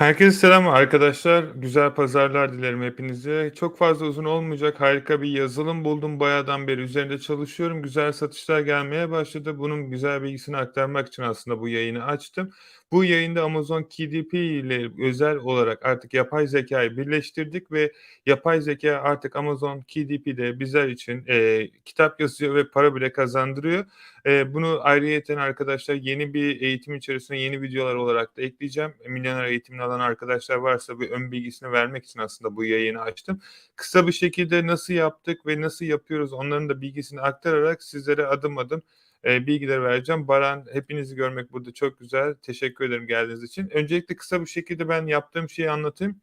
Herkese selam arkadaşlar. Güzel pazarlar dilerim hepinize. Çok fazla uzun olmayacak. Harika bir yazılım buldum. Bayağıdan beri üzerinde çalışıyorum. Güzel satışlar gelmeye başladı. Bunun güzel bilgisini aktarmak için aslında bu yayını açtım. Bu yayında Amazon KDP ile özel olarak artık yapay zekayı birleştirdik ve yapay zeka artık Amazon KDP'de bizler için e, kitap yazıyor ve para bile kazandırıyor. E, bunu ayrıyeten arkadaşlar yeni bir eğitim içerisine yeni videolar olarak da ekleyeceğim. Milyoner eğitimini alan arkadaşlar varsa bir ön bilgisini vermek için aslında bu yayını açtım. Kısa bir şekilde nasıl yaptık ve nasıl yapıyoruz onların da bilgisini aktararak sizlere adım adım e, bilgiler vereceğim. Baran hepinizi görmek burada çok güzel. Teşekkür ederim geldiğiniz için. Öncelikle kısa bir şekilde ben yaptığım şeyi anlatayım.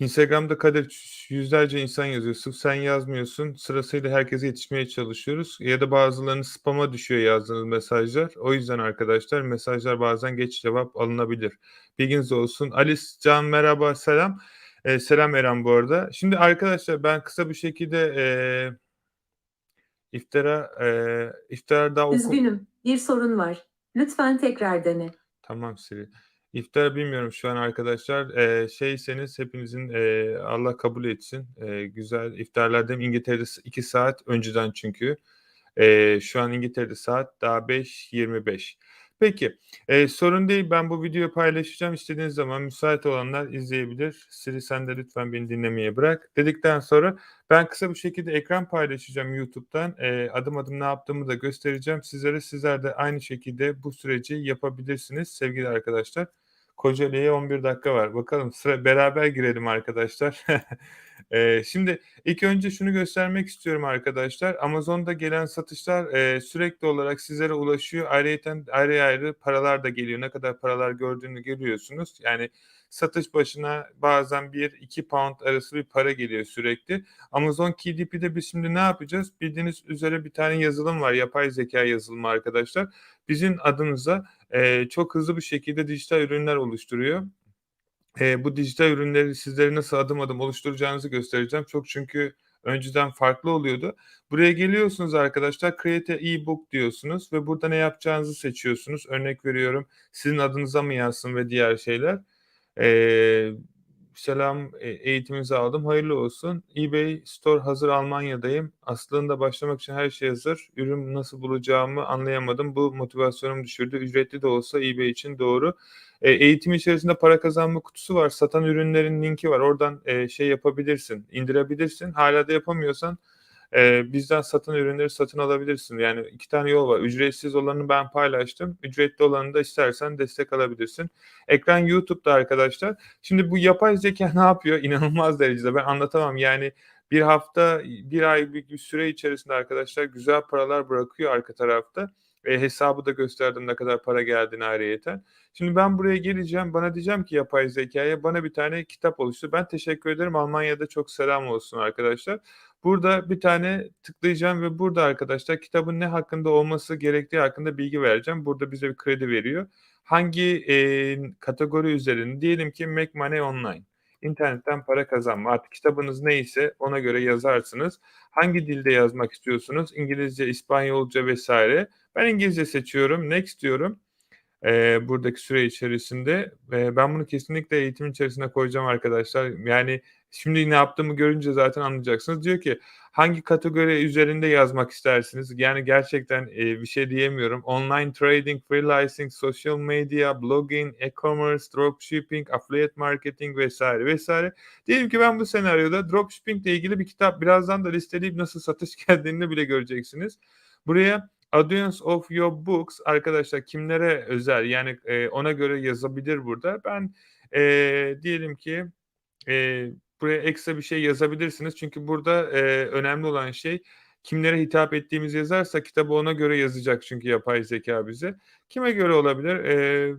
Instagram'da Kadir yüzlerce insan yazıyor. Sırf sen yazmıyorsun. Sırasıyla herkese yetişmeye çalışıyoruz. Ya da bazılarının spama düşüyor yazdığınız mesajlar. O yüzden arkadaşlar mesajlar bazen geç cevap alınabilir. Bilginiz olsun. Alice Can merhaba selam. Ee, selam Eren bu arada. Şimdi arkadaşlar ben kısa bir şekilde e, iftara e, iftara daha oku... Üzgünüm, bir sorun var. Lütfen tekrar dene. Tamam Siri. İftar bilmiyorum şu an arkadaşlar. Eee, şeyseniz hepinizin eee, Allah kabul etsin. Eee, güzel iftarlar değil mi? İngiltere'de 2 saat önceden çünkü. Eee, şu an İngiltere'de saat daha 5.25. Peki, eee, sorun değil. Ben bu videoyu paylaşacağım. İstediğiniz zaman müsait olanlar izleyebilir. Siri sen de lütfen beni dinlemeye bırak. Dedikten sonra ben kısa bir şekilde ekran paylaşacağım YouTube'dan. Eee, adım adım ne yaptığımı da göstereceğim sizlere. Sizler de aynı şekilde bu süreci yapabilirsiniz sevgili arkadaşlar. Kocaeli'ye 11 dakika var. Bakalım sıra beraber girelim arkadaşlar. Eee, şimdi ilk önce şunu göstermek istiyorum arkadaşlar. Amazon'da gelen satışlar eee, sürekli olarak sizlere ulaşıyor. Ayrıyeten ayrı ayrı paralar da geliyor. Ne kadar paralar gördüğünü görüyorsunuz. Yani satış başına bazen 1-2 pound arası bir para geliyor sürekli. Amazon KDP'de biz şimdi ne yapacağız? Bildiğiniz üzere bir tane yazılım var. Yapay zeka yazılımı arkadaşlar. Bizim adınıza eee, çok hızlı bir şekilde dijital ürünler oluşturuyor. Eee, bu dijital ürünleri sizlere nasıl adım adım oluşturacağınızı göstereceğim. Çok çünkü önceden farklı oluyordu. Buraya geliyorsunuz arkadaşlar, create e-book diyorsunuz ve burada ne yapacağınızı seçiyorsunuz. Örnek veriyorum, sizin adınıza mı yazsın ve diğer şeyler. Eee, selam, e eğitiminizi aldım, hayırlı olsun. eBay Store hazır, Almanya'dayım. Aslında başlamak için her şey hazır. Ürün nasıl bulacağımı anlayamadım. Bu motivasyonumu düşürdü. Ücretli de olsa eBay için doğru. Eee, eğitim içerisinde para kazanma kutusu var. Satan ürünlerin linki var. Oradan, eee, şey yapabilirsin, indirebilirsin. Hâlâ da yapamıyorsan, eee, bizden satın ürünleri satın alabilirsin. Yani 2 tane yol var. Ücretsiz olanını ben paylaştım. Ücretli olanı da istersen destek alabilirsin. Ekran YouTube'da arkadaşlar. Şimdi bu yapay zekâ ne yapıyor? İnanılmaz derecede. Ben anlatamam. Yani 1 hafta, 1 ay bir bir süre içerisinde arkadaşlar güzel paralar bırakıyor arka tarafta. Eee, hesabı da gösterdim ne kadar para geldiğini ayrıyeten. Şimdi ben buraya geleceğim. Bana diyeceğim ki yapay zekâya bana bir tane kitap oluştur. Ben teşekkür ederim. Almanya'da çok selam olsun arkadaşlar. Burada bir tane tıklayacağım ve burada arkadaşlar kitabın ne hakkında olması gerektiği hakkında bilgi vereceğim. Burada bize bir kredi veriyor. Hangi, eee, kategori üzerinde? Diyelim ki Make Money Online. İnternetten para kazanma. Artık kitabınız neyse ona göre yazarsınız. Hangi dilde yazmak istiyorsunuz? İngilizce, İspanyolca vs. Ben İngilizce seçiyorum. Next diyorum. Eee, buradaki süre içerisinde ve ben bunu kesinlikle eğitim içerisine koyacağım arkadaşlar. Yani şimdi ne yaptığımı görünce zaten anlayacaksınız. Diyor ki hangi kategori üzerinde yazmak istersiniz? Yani gerçekten, eee, bir şey diyemiyorum. Online trading, freelancing, social media, blogging, e-commerce, dropshipping, affiliate marketing vs. vs. Diyelim ki ben bu senaryoda dropshipping ile ilgili bir kitap birazdan da listeleyip nasıl satış geldiğini bile göreceksiniz. Buraya audience of your books arkadaşlar kimlere özel yani, eee, ona göre yazabilir burada. Ben, eee, diyelim ki, eee, buraya ekstra bir şey yazabilirsiniz. Çünkü burada, eee, önemli olan şey kimlere hitap ettiğimizi yazarsak kitabı ona göre yazacak çünkü yapay zekâ bize. Kime göre olabilir? Eee,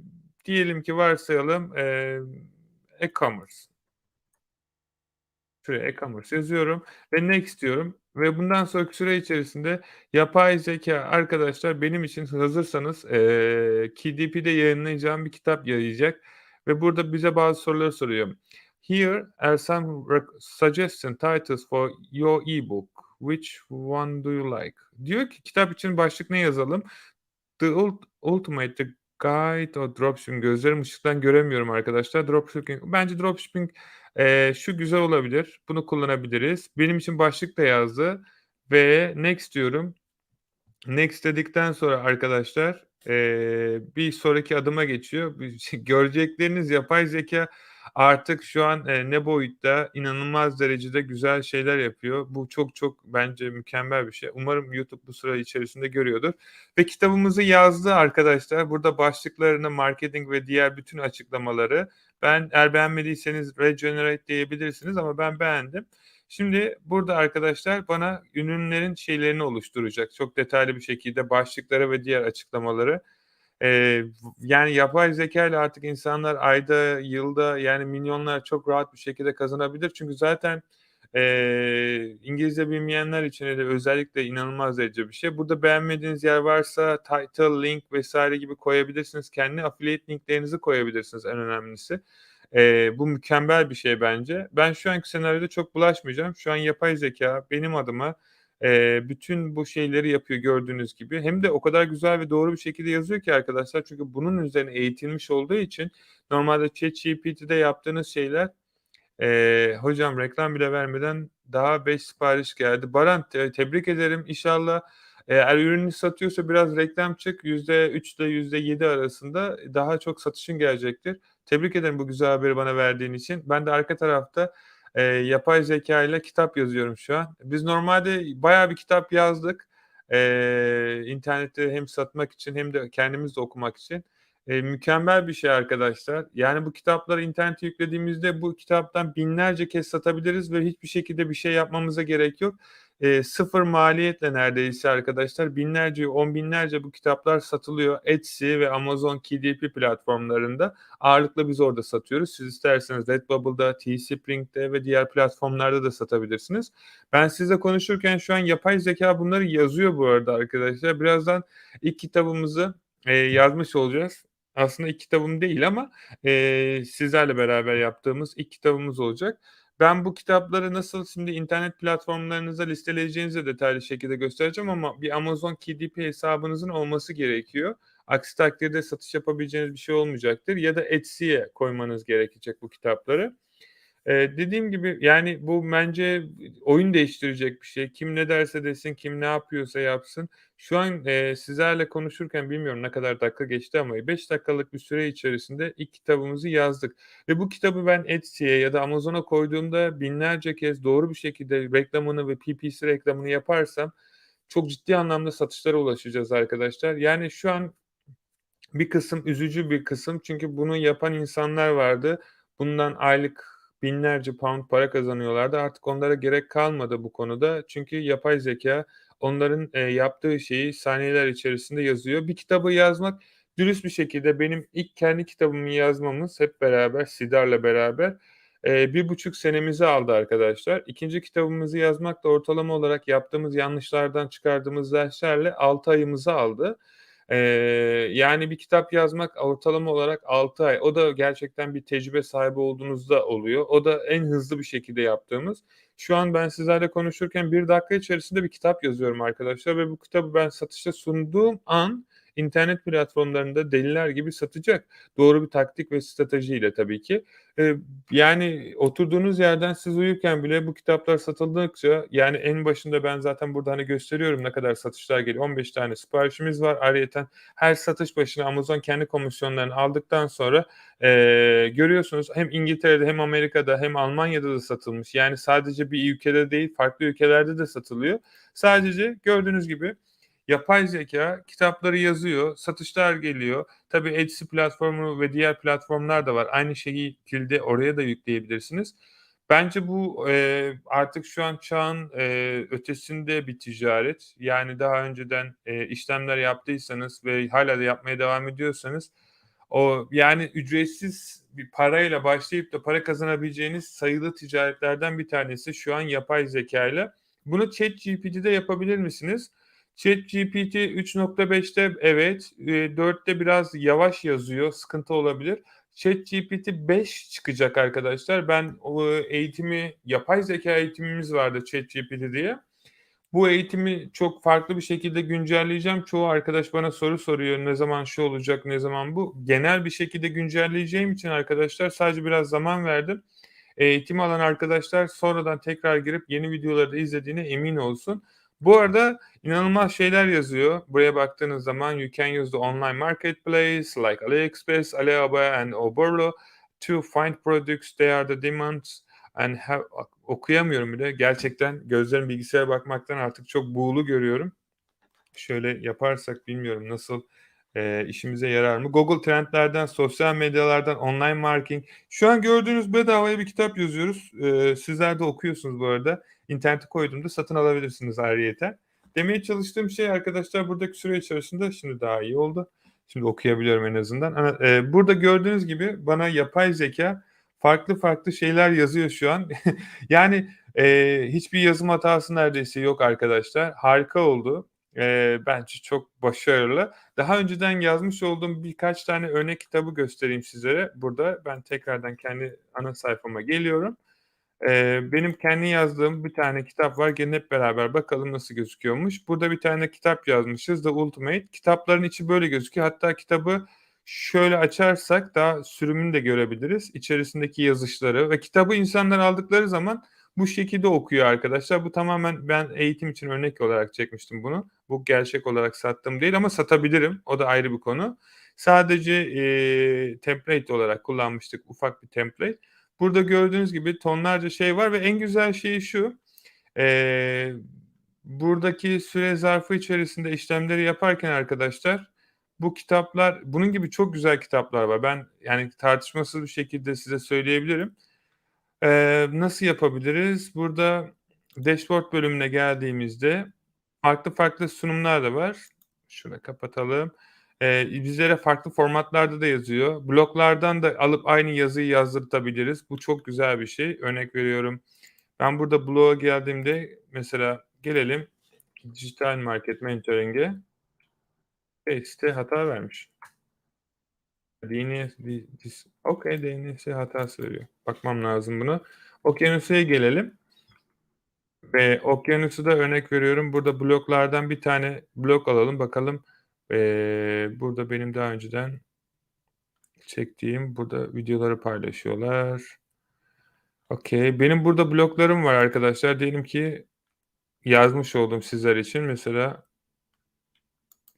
diyelim ki varsayalım, eee, e-commerce. Şuraya e-commerce yazıyorum ve next diyorum ve bundan sonraki süre içerisinde yapay zekâ arkadaşlar benim için hazırsanız, eee, KDP'de yayınlayacağım bir kitap yayacak ve burada bize bazı sorular soruyor. Here are some suggestion titles for your e-book. Which one do you like? Diyor ki kitap için başlık ne yazalım? The ult ultimate, Guide o dropshipping gözlerim ışıktan göremiyorum arkadaşlar. Dropshipping bence dropshipping, eee, şu güzel olabilir. Bunu kullanabiliriz. Benim için başlık da yazdı ve next diyorum. Next dedikten sonra arkadaşlar, eee, bir sonraki adıma geçiyor. Bir şey görecekleriniz yapay zekâ artık şu an, eee, ne boyutta inanılmaz derecede güzel şeyler yapıyor. Bu çok çok bence mükemmel bir şey. Umarım YouTube bu süre içerisinde görüyordur ve kitabımızı yazdı arkadaşlar. Burada başlıklarını, marketing ve diğer bütün açıklamaları ben eğer beğenmediyseniz regenerate diyebilirsiniz ama ben beğendim. Şimdi burada arkadaşlar bana ürünlerin şeylerini oluşturacak. Çok detaylı bir şekilde başlıkları ve diğer açıklamaları. Eee, v yani yapay zekâyla artık insanlar ayda, yılda yani milyonlar çok rahat bir şekilde kazanabilir. Çünkü zaten, eee, İngilizce bilmeyenler için hele özellikle inanılmaz derece bir şey. Burada beğenmediğiniz yer varsa title, link vs. gibi koyabilirsiniz. Kendi affiliate link'lerinizi koyabilirsiniz en önemlisi. Eee, bu mükemmel bir şey bence. Ben şu anki senaryoda çok bulaşmayacağım. Şu an yapay zekâ benim adıma, eee, bütün bu şeyleri yapıyor gördüğünüz gibi. Hem de o kadar güzel ve doğru bir şekilde yazıyor ki arkadaşlar çünkü bunun üzerine eğitilmiş olduğu için normalde ChatGPT'de yaptığınız şeyler Eee, hocam reklam bile vermeden daha 5 sipariş geldi. Baran te tebrik ederim. İnşallah eğer ürününü satıyorsa biraz reklam çık. %3 ile %7 arasında daha çok satışın gelecektir. Tebrik ederim bu güzel haberi bana verdiğin için. Ben de arka tarafta, eee, yapay zekâyla kitap yazıyorum şu an. Biz normalde bayağı bir kitap yazdık. Eee, internette hem satmak için hem de kendimiz de okumak için. Eee, mükemmel bir şey arkadaşlar. Yani bu kitapları internete yüklediğimizde bu kitaptan binlerce kez satabiliriz ve hiçbir şekilde bir şey yapmamıza gerek yok. Eee, sıfır maliyetle neredeyse arkadaşlar binlerce, on binlerce bu kitaplar satılıyor. Etsy ve Amazon KDP platformlarında. Ağırlıkla biz orada satıyoruz. Siz isterseniz Redbubble'da, Teespring'de ve diğer platformlarda da satabilirsiniz. Ben sizle konuşurken şu an yapay zekâ bunları yazıyor bu arada arkadaşlar. Birazdan ilk kitabımızı, eee, yazmış olacağız. Aslında ilk kitabım değil ama, eee, sizlerle beraber yaptığımız ilk kitabımız olacak. Ben bu kitapları nasıl şimdi internet platformlarınızda listeleyeceğinizi de detaylı şekilde göstereceğim ama bir Amazon KDP hesabınızın olması gerekiyor. Aksi takdirde satış yapabileceğiniz bir şey olmayacaktır ya da Etsy'ye koymanız gerekecek bu kitapları. Eee, dediğim gibi yani bu bence oyun değiştirecek bir şey. Kim ne derse desin, kim ne yapıyorsa yapsın. Şu an, eee, sizlerle konuşurken bilmiyorum ne kadar dakika geçti ama 5 dakikalık bir süre içerisinde ilk kitabımızı yazdık ve bu kitabı ben Etsy'ye ya da Amazon'a koyduğumda binlerce kez doğru bir şekilde reklamını ve PPC reklamını yaparsam çok ciddi anlamda satışlara ulaşacağız arkadaşlar. Yani şu an bir kısım üzücü bir kısım çünkü bunu yapan insanlar vardı. Bundan aylık binlerce pound para kazanıyorlardı. Artık onlara gerek kalmadı bu konuda. Çünkü yapay zekâ onların, eee, yaptığı şeyi saniyeler içerisinde yazıyor. Bir kitabı yazmak dürüst bir şekilde benim ilk kendi kitabımı yazmamız hep beraber Sidar'la beraber, eee, 1,5 senemizi aldı arkadaşlar. 2'nci kitabımızı yazmak da ortalama olarak yaptığımız yanlışlardan çıkardığımız derslerle 6 ayımızı aldı. Eee, yani bir kitap yazmak ortalama olarak 6 ay. O da gerçekten bir tecrübe sahibi olduğunuzda oluyor. O da en hızlı bir şekilde yaptığımız. Şu an ben sizlerle konuşurken 1 dakika içerisinde bir kitap yazıyorum arkadaşlar ve bu kitabı ben satışa sunduğum an internet platformlarında deliler gibi satacak. Doğru bir taktik ve stratejiyle tabii ki. Eee, yani oturduğunuz yerden siz uyurken bile bu kitaplar satıldıkça yani en başında ben zaten burada, hani, gösteriyorum ne kadar satışlar geliyor. 15 tane siparişimiz var. Ayrıyeten her satış başına Amazon kendi komisyonlarını aldıktan sonra, eee, görüyorsunuz hem İngiltere'de hem Amerika'da hem Almanya'da da satılmış. Yani sadece bir ülkede değil farklı ülkelerde de satılıyor. Sadece gördüğünüz gibi yapay zekâ kitapları yazıyor, satışlar geliyor. Tabii Etsy platformu ve diğer platformlar da var. Aynı şekilde oraya da yükleyebilirsiniz. Bence bu, eee, artık şu an çağın, eee, ötesinde bir ticaret. Yani daha önceden, eee, işlemler yaptıysanız ve hâlâ da yapmaya devam ediyorsanız o yani ücretsiz bir parayla başlayıp da para kazanabileceğiniz sayılı ticaretlerden bir tanesi şu an yapay zekâyla. Bunu ChatGPT'de yapabilir misiniz? ChatGPT 3.5'te evet, eee, 4'te biraz yavaş yazıyor, sıkıntı olabilir. ChatGPT 5 çıkacak arkadaşlar. Ben eğitimi yapay zekâ eğitimimiz vardı ChatGPT diye. Bu eğitimi çok farklı bir şekilde güncelleyeceğim. Çoğu arkadaş bana soru soruyor. Ne zaman şu olacak, ne zaman bu? Genel bir şekilde güncelleyeceğim için arkadaşlar sadece biraz zaman verdim. Eğitim alan arkadaşlar sonradan tekrar girip yeni videoları da izlediğine emin olsun. Bu arada inanılmaz şeyler yazıyor. Buraya baktığınız zaman you can use the online marketplace like AliExpress, Alibaba and Oborlo to find products they are the demands and have okuyamıyorum bile. Gerçekten gözlerim bilgisayara bakmaktan artık çok buğulu görüyorum. Şöyle yaparsak bilmiyorum nasıl e, işimize yarar mı? Google Trendlerden, sosyal medyalardan, online marketing. Şu an gördüğünüz bedavaya bir kitap yazıyoruz. E, sizler de okuyorsunuz bu arada. İnternete koyduğumda satın alabilirsiniz ayrıyeten. Demeye çalıştığım şey arkadaşlar buradaki süre içerisinde şimdi daha iyi oldu. Şimdi okuyabiliyorum en azından. E, burada gördüğünüz gibi bana yapay zeka farklı farklı şeyler yazıyor şu an. yani e, hiçbir yazım hatası neredeyse yok arkadaşlar. Harika oldu. E, bence çok başarılı. Daha önceden yazmış olduğum birkaç tane örnek kitabı göstereyim sizlere. Burada ben tekrardan kendi ana sayfama geliyorum. E, benim kendi yazdığım bir tane kitap var. Gelin hep beraber bakalım nasıl gözüküyormuş. Burada bir tane kitap yazmışız. The Ultimate. Kitapların içi böyle gözüküyor. Hatta kitabı şöyle açarsak daha sürümünü de görebiliriz. İçerisindeki yazışları ve kitabı insanlar aldıkları zaman bu şekilde okuyor arkadaşlar. Bu tamamen ben eğitim için örnek olarak çekmiştim bunu. Bu gerçek olarak sattım değil ama satabilirim. O da ayrı bir konu. Sadece e, template olarak kullanmıştık. Ufak bir template. Burada gördüğünüz gibi tonlarca şey var ve en güzel şey şu. E, buradaki süre zarfı içerisinde işlemleri yaparken arkadaşlar bu kitaplar bunun gibi çok güzel kitaplar var. Ben yani tartışmasız bir şekilde size söyleyebilirim. Ee, nasıl yapabiliriz? Burada dashboard bölümüne geldiğimizde farklı farklı sunumlar da var. Şunu kapatalım. Ee, bizlere farklı formatlarda da yazıyor. Bloklardan da alıp aynı yazıyı yazdırtabiliriz. Bu çok güzel bir şey. Örnek veriyorum. Ben burada bloğa geldiğimde mesela gelelim dijital market mentoring'e. Paste'e hata vermiş. DNS, okey DNS hatası veriyor. Bakmam lazım bunu. Okyanus'a gelelim. Ve Okyanus'u da örnek veriyorum. Burada bloklardan bir tane blok alalım. Bakalım ee, burada benim daha önceden çektiğim burada videoları paylaşıyorlar. Okey. Benim burada bloklarım var arkadaşlar. Diyelim ki yazmış oldum sizler için. Mesela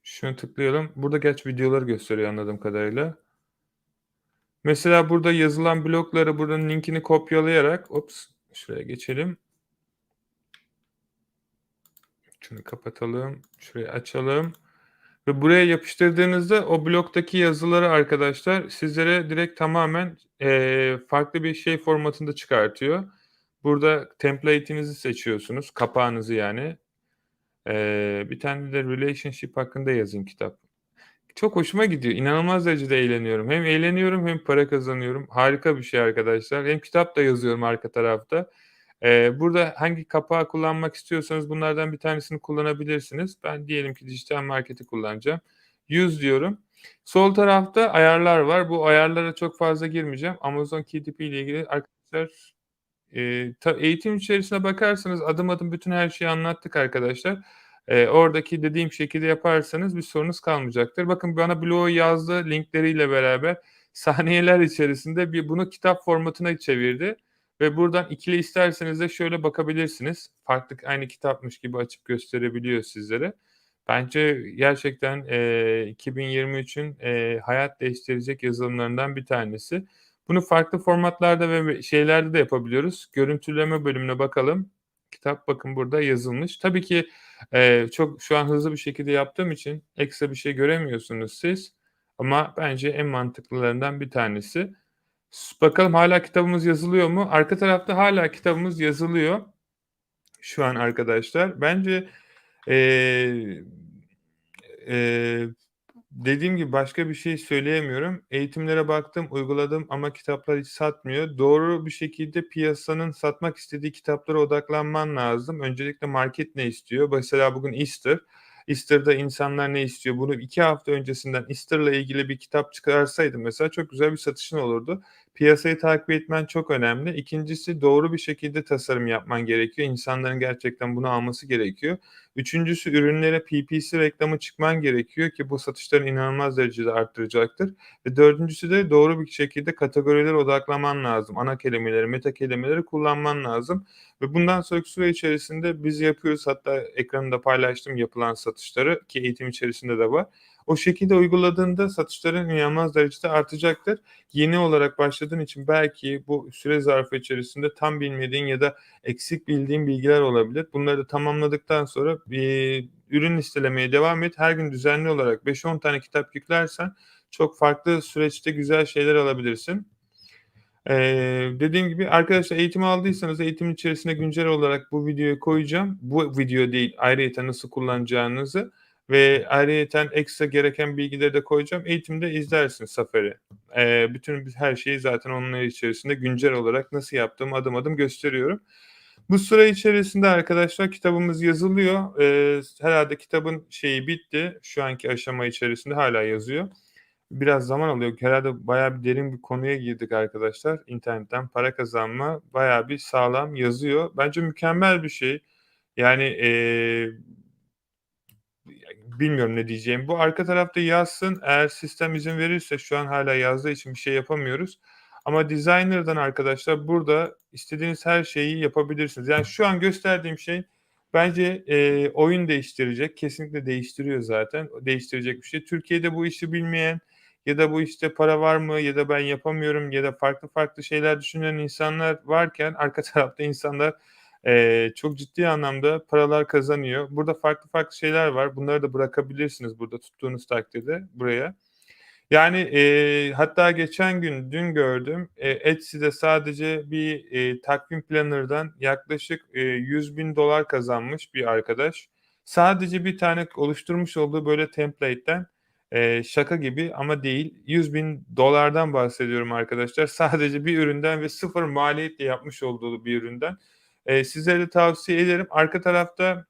şunu tıklayalım. Burada geç videoları gösteriyor anladığım kadarıyla. Mesela burada yazılan blokları buranın linkini kopyalayarak ops şuraya geçelim. Şunu kapatalım. Şurayı açalım. Ve buraya yapıştırdığınızda o bloktaki yazıları arkadaşlar sizlere direkt tamamen e, farklı bir şey formatında çıkartıyor. Burada template'inizi seçiyorsunuz. Kapağınızı yani. E, bir tane de relationship hakkında yazayım kitap. Çok hoşuma gidiyor. İnanılmaz derecede eğleniyorum. Hem eğleniyorum hem para kazanıyorum. Harika bir şey arkadaşlar. Hem kitap da yazıyorum arka tarafta. Ee, burada hangi kapağı kullanmak istiyorsanız bunlardan bir tanesini kullanabilirsiniz. Ben diyelim ki dijital marketi kullanacağım. Use diyorum. Sol tarafta ayarlar var. Bu ayarlara çok fazla girmeyeceğim. Amazon KDP ile ilgili arkadaşlar e, ta, eğitim içerisine bakarsanız adım adım bütün her şeyi anlattık arkadaşlar. E, oradaki dediğim şekilde yaparsanız bir sorunuz kalmayacaktır. Bakın bana bloğu yazdı linkleriyle beraber saniyeler içerisinde bir bunu kitap formatına çevirdi. Ve buradan ikili isterseniz de şöyle bakabilirsiniz. Farklı aynı kitapmış gibi açıp gösterebiliyor sizlere. Bence gerçekten e, 2023'ün e, hayat değiştirecek yazılımlarından bir tanesi. Bunu farklı formatlarda ve şeylerde de yapabiliyoruz. Görüntüleme bölümüne bakalım. Kitap bakın burada yazılmış. Tabii ki e, çok şu an hızlı bir şekilde yaptığım için ekstra bir şey göremiyorsunuz siz. Ama bence en mantıklılarından bir tanesi. Bakalım hala kitabımız yazılıyor mu? Arka tarafta hala kitabımız yazılıyor. Şu an arkadaşlar. Bence e, e, dediğim gibi başka bir şey söyleyemiyorum. Eğitimlere baktım, uyguladım ama kitaplar hiç satmıyor. Doğru bir şekilde piyasanın satmak istediği kitaplara odaklanman lazım. Öncelikle market ne istiyor? Mesela bugün Easter. Easter'da insanlar ne istiyor? Bunu iki hafta öncesinden Easter'la ilgili bir kitap çıkarsaydım mesela çok güzel bir satışın olurdu. Piyasayı takip etmen çok önemli. İkincisi doğru bir şekilde tasarım yapman gerekiyor. İnsanların gerçekten bunu alması gerekiyor. Üçüncüsü ürünlere PPC reklamı çıkman gerekiyor ki bu satışları inanılmaz derecede arttıracaktır. Ve dördüncüsü de doğru bir şekilde kategorilere odaklanman lazım. Ana kelimeleri, meta kelimeleri kullanman lazım. Ve bundan sonraki süre içerisinde biz yapıyoruz. Hatta ekranında paylaştım yapılan satışları ki eğitim içerisinde de var. O şekilde uyguladığında satışların inanılmaz derecede artacaktır. Yeni olarak başladığın için belki bu süre zarfı içerisinde tam bilmediğin ya da eksik bildiğin bilgiler olabilir. Bunları da tamamladıktan sonra bir ürün listelemeye devam et. Her gün düzenli olarak 5-10 tane kitap yüklersen çok farklı süreçte güzel şeyler alabilirsin. Ee, dediğim gibi arkadaşlar eğitim aldıysanız eğitimin içerisine güncel olarak bu videoyu koyacağım. Bu video değil ayrıyeten nasıl kullanacağınızı ve ayrıyeten ekstra gereken bilgileri de koyacağım. Eğitimde izlersin Safari. Ee, bütün her şeyi zaten onun içerisinde güncel olarak nasıl yaptığımı adım adım gösteriyorum. Bu süre içerisinde arkadaşlar kitabımız yazılıyor. Ee, herhalde kitabın şeyi bitti. Şu anki aşama içerisinde hala yazıyor. Biraz zaman alıyor. Herhalde bayağı bir derin bir konuya girdik arkadaşlar. İnternetten para kazanma bayağı bir sağlam yazıyor. Bence mükemmel bir şey. Yani eee bilmiyorum ne diyeceğim. Bu arka tarafta yazsın. Eğer sistem izin verirse şu an hala yazdığı için bir şey yapamıyoruz. Ama Designer'dan arkadaşlar burada istediğiniz her şeyi yapabilirsiniz. Yani şu an gösterdiğim şey bence e, oyun değiştirecek. Kesinlikle değiştiriyor zaten. Değiştirecek bir şey. Türkiye'de bu işi bilmeyen ya da bu işte para var mı ya da ben yapamıyorum ya da farklı farklı şeyler düşünen insanlar varken arka tarafta insanlar e, çok ciddi anlamda paralar kazanıyor. Burada farklı farklı şeyler var. Bunları da bırakabilirsiniz burada tuttuğunuz takdirde buraya. Yani e, hatta geçen gün dün gördüm e, Etsy'de sadece bir e, takvim planner'dan yaklaşık e, 100 bin dolar kazanmış bir arkadaş. Sadece bir tane oluşturmuş olduğu böyle template'ten e, şaka gibi ama değil 100 bin dolardan bahsediyorum arkadaşlar. Sadece bir üründen ve sıfır maliyetle yapmış olduğu bir üründen. E, sizlere de tavsiye ederim. Arka tarafta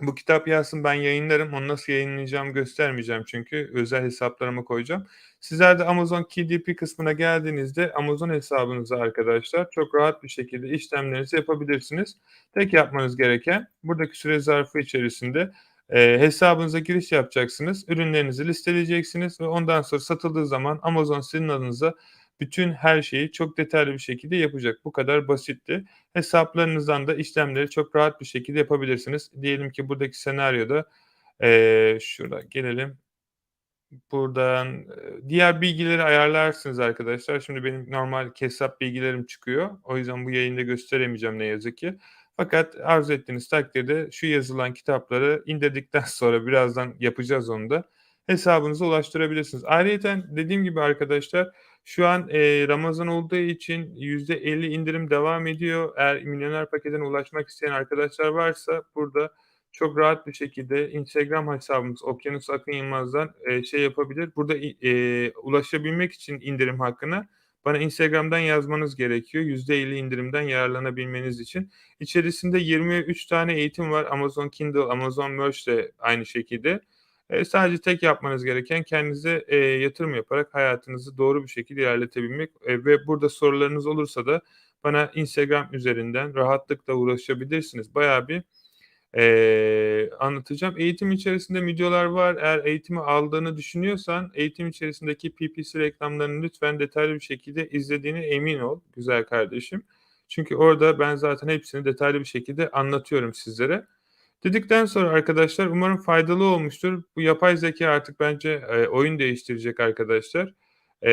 bu kitap yazsın ben yayınlarım. Onu nasıl yayınlayacağım göstermeyeceğim çünkü özel hesaplarıma koyacağım. Sizler de Amazon KDP kısmına geldiğinizde Amazon hesabınıza arkadaşlar çok rahat bir şekilde işlemlerinizi yapabilirsiniz. Tek yapmanız gereken buradaki süre zarfı içerisinde e, hesabınıza giriş yapacaksınız. Ürünlerinizi listeleyeceksiniz ve ondan sonra satıldığı zaman Amazon sizin adınıza bütün her şeyi çok detaylı bir şekilde yapacak. Bu kadar basitti. Hesaplarınızdan da işlemleri çok rahat bir şekilde yapabilirsiniz. Diyelim ki buradaki senaryoda e, şurada gelelim. Buradan diğer bilgileri ayarlarsınız arkadaşlar. Şimdi benim normal hesap bilgilerim çıkıyor. O yüzden bu yayında gösteremeyeceğim ne yazık ki. Fakat arzu ettiğiniz takdirde şu yazılan kitapları indirdikten sonra birazdan yapacağız onu da hesabınıza ulaştırabilirsiniz. Ayrıca dediğim gibi arkadaşlar şu an e, Ramazan olduğu için %50 indirim devam ediyor. Eğer milyoner paketine ulaşmak isteyen arkadaşlar varsa burada çok rahat bir şekilde Instagram hesabımız Okyanus Akın Yılmaz'dan e, şey yapabilir. Burada e, ulaşabilmek için indirim hakkına bana Instagram'dan yazmanız gerekiyor. %50 indirimden yararlanabilmeniz için. İçerisinde 23 tane eğitim var. Amazon Kindle, Amazon Merch de aynı şekilde. E, sadece tek yapmanız gereken kendinize e, yatırım yaparak hayatınızı doğru bir şekilde ilerletebilmek e, ve burada sorularınız olursa da bana Instagram üzerinden rahatlıkla ulaşabilirsiniz. Bayağı bir e, anlatacağım. Eğitim içerisinde videolar var. Eğer eğitimi aldığını düşünüyorsan eğitim içerisindeki PPC reklamlarını lütfen detaylı bir şekilde izlediğine emin ol güzel kardeşim. Çünkü orada ben zaten hepsini detaylı bir şekilde anlatıyorum sizlere. Dedikten sonra arkadaşlar umarım faydalı olmuştur. Bu yapay zeka artık bence e, oyun değiştirecek arkadaşlar. E,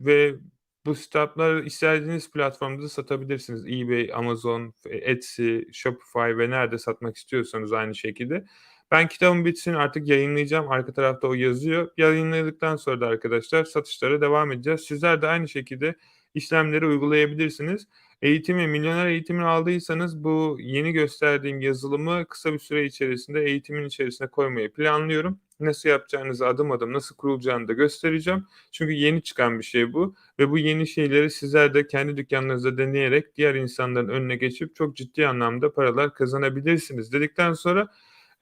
ve bu startupları istediğiniz platformda da satabilirsiniz. eBay, Amazon, Etsy, Shopify ve nerede satmak istiyorsanız aynı şekilde. Ben kitabım bitsin artık yayınlayacağım. Arka tarafta o yazıyor. Yayınladıktan sonra da arkadaşlar satışlara devam edeceğiz. Sizler de aynı şekilde işlemleri uygulayabilirsiniz. Eğitimi, milyoner eğitimini aldıysanız bu yeni gösterdiğim yazılımı kısa bir süre içerisinde eğitimin içerisine koymayı planlıyorum. Nasıl yapacağınızı adım adım nasıl kurulacağını da göstereceğim. Çünkü yeni çıkan bir şey bu ve bu yeni şeyleri sizler de kendi dükkanlarınızda deneyerek diğer insanların önüne geçip çok ciddi anlamda paralar kazanabilirsiniz dedikten sonra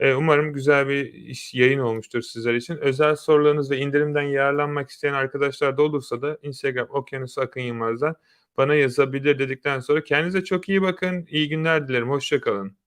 Eee, umarım güzel bir iş yayın olmuştur sizler için. Özel sorularınız ve indirimden yararlanmak isteyen arkadaşlar da olursa da Instagram Okyanus Akın Yılmaz'dan bana yazabilir dedikten sonra kendinize çok iyi bakın. İyi günler dilerim. Hoşça kalın.